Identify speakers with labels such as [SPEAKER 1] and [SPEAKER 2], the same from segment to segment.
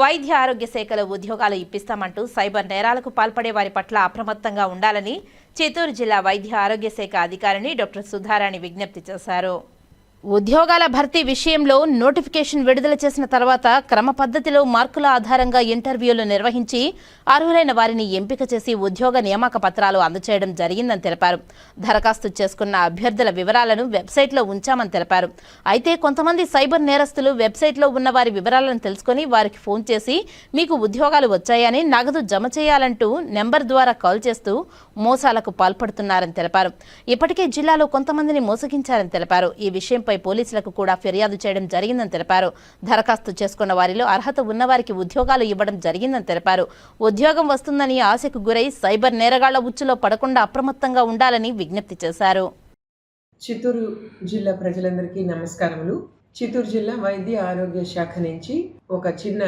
[SPEAKER 1] వైద్య ఆరోగ్య శాఖలో ఉద్యోగాలు ఇప్పిస్తామంటూ సైబర్ నేరాలకు పాల్పడే వారి పట్ల అప్రమత్తంగా ఉండాలని చిత్తూరు జిల్లా వైద్య ఆరోగ్య శాఖ అధికారిని డాక్టర్ సుధారాణి విజ్ఞప్తి చేశారు. ఉద్యోగాల భర్తీ విషయంలో నోటిఫికేషన్ విడుదల చేసిన తర్వాత క్రమ పద్ధతిలో మార్కుల ఆధారంగా ఇంటర్వ్యూలు నిర్వహించి అర్హులైన వారిని ఎంపిక చేసి ఉద్యోగ నియామక పత్రాలు అందచేయడం జరిగిందని తెలిపారు. దరఖాస్తు చేసుకున్న అభ్యర్థుల వివరాలను వెబ్సైట్లో ఉంచామని తెలిపారు. అయితే కొంతమంది సైబర్ నేరస్తులు వెబ్సైట్లో ఉన్న వారి వివరాలను తెలుసుకొని వారికి ఫోన్ చేసి మీకు ఉద్యోగాలు వచ్చాయని నగదు జమ చేయాలంటూ నెంబర్ ద్వారా కాల్ చేస్తూ మోసాలకు పాల్పడుతున్నారని తెలిపారు. ఇప్పటికే జిల్లాలో కొంతమందిని మోసగించారని తెలిపారు. ఈ విషయంపై పోలీసులకు కూడా ఫిర్యాదు చేయడం జరిగిందని తెలిపారు. దరఖాస్తు చేసుకున్న వారిలో అర్హత ఉన్నవారికి ఉద్యోగాలు ఇవ్వడం జరిగిందని తెలిపారు. ఉద్యోగం వస్తుందని ఆశకు గురై సైబర్ నేరగాళ్ళ ఉచ్చులో పడకుండా అప్రమత్తంగా ఉండాలని విజ్ఞప్తి చేశారు.
[SPEAKER 2] చిత్తూరు జిల్లా ప్రజలందరికీ నమస్కారములు. చిత్తూరు జిల్లా వైద్య ఆరోగ్య శాఖ నుంచి ఒక చిన్న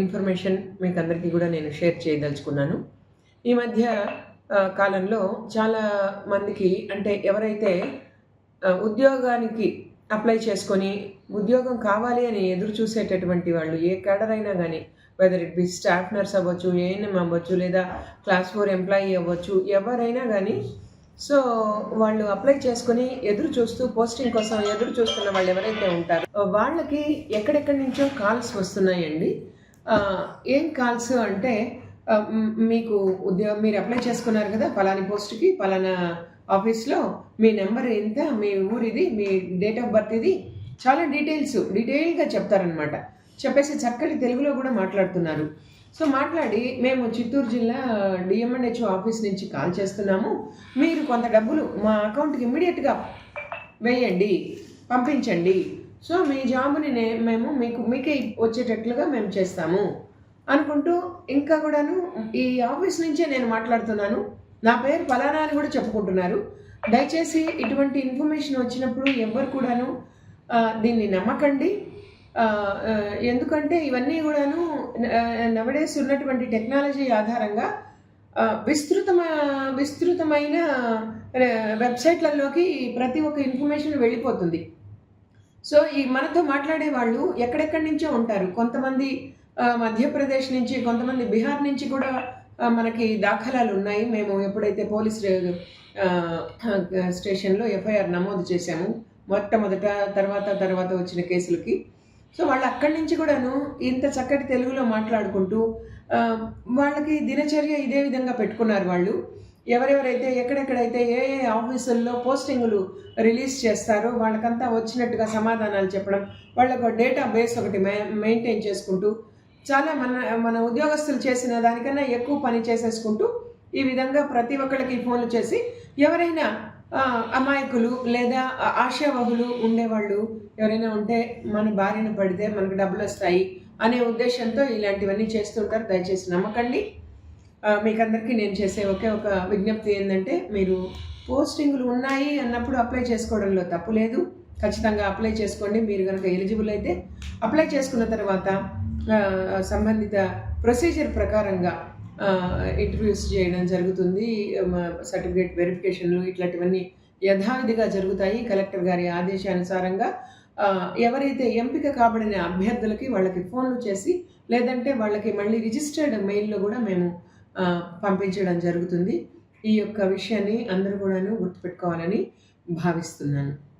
[SPEAKER 2] ఇన్ఫర్మేషన్ మీకు అందరికీ కూడా నేను షేర్ చేయదలుచుకున్నాను. ఈ మధ్య కాలంలో చాలా మందికి అంటే ఎవరైతే ఉద్యోగానికి అప్లై చేసుకొని ఉద్యోగం కావాలి అని ఎదురు చూసేటటువంటి వాళ్ళు ఏ క్యాడర్ అయినా కానీ whether it be staff nurse అవ్వచ్చు ఏఎన్ఎం అవ్వచ్చు లేదా క్లాస్ ఫోర్ ఎంప్లాయీ అవ్వచ్చు ఎవరైనా కానీ సో వాళ్ళు అప్లై చేసుకుని ఎదురు చూస్తూ పోస్టింగ్ కోసం ఎదురు చూస్తున్న వాళ్ళు ఎవరైతే ఉంటారో వాళ్ళకి ఎక్కడెక్కడి నుంచో కాల్స్ వస్తున్నాయండి. ఏం కాల్స్ అంటే మీకు ఉద్యోగం మీరు అప్లై చేసుకున్నారు కదా పలాని పోస్ట్కి పలానా ఆఫీస్లో మీ నెంబర్ ఎంత మీ ఊరిది మీ డేట్ ఆఫ్ బర్త్ ఇది చాలా డీటెయిల్స్ డీటెయిల్గా చెప్తారనమాట చెప్పేసి చక్కటి తెలుగులో కూడా మాట్లాడుతున్నారు. సో మాట్లాడి మేము చిత్తూరు జిల్లా డిఎంఎన్హెచ్ఓ ఆఫీస్ నుంచి కాల్ చేస్తున్నాము. మీరు కొంత డబ్బులు మా అకౌంట్కి ఇమ్మీడియట్గా వేయండి పంపించండి. సో మీ జాబ్ని మేము మీకు మీకే వచ్చేటట్లుగా మేము చేస్తాము. అనుకుంటూ ఇంకా కూడాను ఈ ఆఫీస్ నుంచే నేను మాట్లాడుతున్నాను. నా పేరు ఫలానా అని కూడా చెప్పుకుంటున్నారు. దయచేసి ఇటువంటి ఇన్ఫర్మేషన్ వచ్చినప్పుడు ఎవ్వరు కూడాను దీన్ని నమ్మకండి. ఎందుకంటే ఇవన్నీ కూడాను నవడేస్ ఉన్నటువంటి టెక్నాలజీ ఆధారంగా విస్తృతమ విస్తృతమైన వెబ్సైట్లలోకి ప్రతి ఒక్క ఇన్ఫర్మేషన్ వెళ్ళిపోతుంది. సో ఈ మనతో మాట్లాడే వాళ్ళు ఎక్కడెక్కడి నుంచో ఉంటారు. కొంతమంది మధ్యప్రదేశ్ నుంచి కొంతమంది బీహార్ నుంచి కూడా మనకి దాఖలాలు ఉన్నాయి మేము ఎప్పుడైతే పోలీస్ స్టేషన్లో ఎఫ్ఐఆర్ నమోదు చేశాము మొట్టమొదట తర్వాత తర్వాత వచ్చిన కేసులకి. సో వాళ్ళు అక్కడి నుంచి కూడాను ఇంత చక్కటి తెలుగులో మాట్లాడుకుంటూ వాళ్ళకి దినచర్య ఇదే విధంగా పెట్టుకున్నారు వాళ్ళు. ఎవరెవరైతే ఎక్కడెక్కడైతే ఏ ఏ ఆఫీసుల్లో పోస్టింగులు రిలీజ్ చేస్తారో వాళ్ళకంతా వచ్చినట్టుగా సమాధానాలు చెప్పడం వాళ్ళకు డేటా బేస్ ఒకటి మె మెయింటైన్ చేసుకుంటూ చాలా మన మన ఉద్యోగస్తులు చేసిన దానికన్నా ఎక్కువ పని చేసేసుకుంటూ ఈ విధంగా ప్రతి ఒక్కరికి ఫోన్లు చేసి ఎవరైనా అమాయకులు లేదా ఆశావహులు ఉండేవాళ్ళు ఎవరైనా ఉంటే మన భార్యను పడితే మనకు డబ్బులు వస్తాయి అనే ఉద్దేశంతో ఇలాంటివన్నీ చేస్తుంటారు. దయచేసి నమ్మకండి. మీకందరికీ నేను చేసే ఒకే ఒక విజ్ఞప్తి ఏంటంటే మీరు పోస్టింగ్లు ఉన్నాయి అన్నప్పుడు అప్లై చేసుకోవడంలో తప్పు లేదు. ఖచ్చితంగా అప్లై చేసుకోండి. మీరు కనుక ఎలిజిబుల్ అయితే అప్లై చేసుకున్న తర్వాత సంబంధిత ప్రొసీజర్ ప్రకారంగా ఇంటర్వ్యూస్ చేయడం జరుగుతుంది. సర్టిఫికేట్ వెరిఫికేషన్లు ఇట్లాంటివన్నీ యథావిధిగా జరుగుతాయి. కలెక్టర్ గారి ఆదేశానుసారంగా ఎవరైతే ఎంపిక కాబడిన అభ్యర్థులకి వాళ్ళకి ఫోన్లు చేసి లేదంటే వాళ్ళకి మళ్ళీ రిజిస్టర్డ్ మెయిల్లో కూడా మేము పంపించడం జరుగుతుంది. ఈ యొక్క విషయాన్ని అందరూ కూడాను గుర్తుపెట్టుకోవాలని భావిస్తున్నాను.